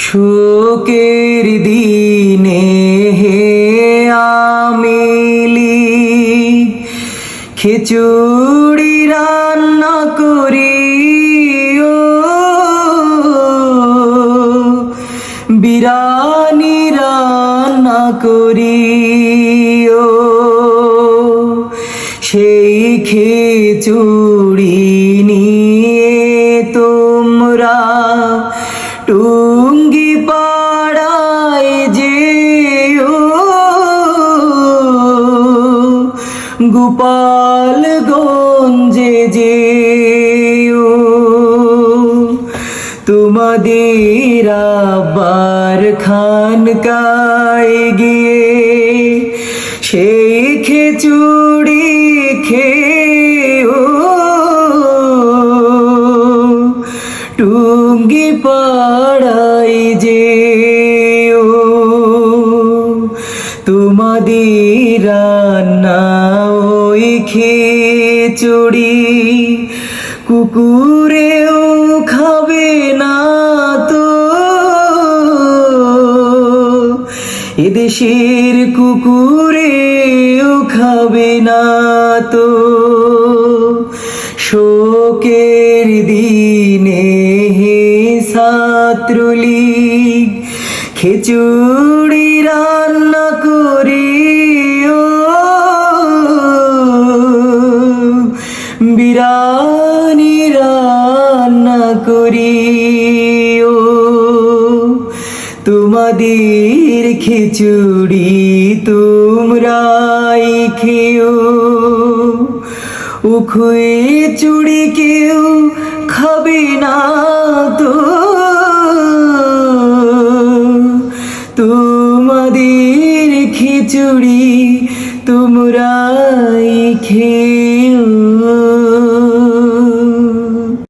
শোকের দিনে হে আমিলি, খিচুড়ি রান্না করি ও বিরানি রান্না করি ও সেই খিচুড়ি নিয়ে টুঙ্গি পাড়ায় যে গোপাল গঞ্জে যে তোমাদের আবার খানকায় গিয়ে সেই খেচুড়ি খেয়েও টুঙ্গি পাড়াই যে তোমাদের রান্না ওই খিচুড়ি, কুকুরেও খাবে না তো। এদেশের কুকুরেও খাবে না তো। শোকের দিনে ছাত্রলীগ, খিচুড়ি রান্না করি বিরানি রান্না করি ও তোমাদের খিচুড়ি তোমরাই খেও। উখুয়ে চুড়ি কেউ খিচুড়ি তোমরাই খেয়ে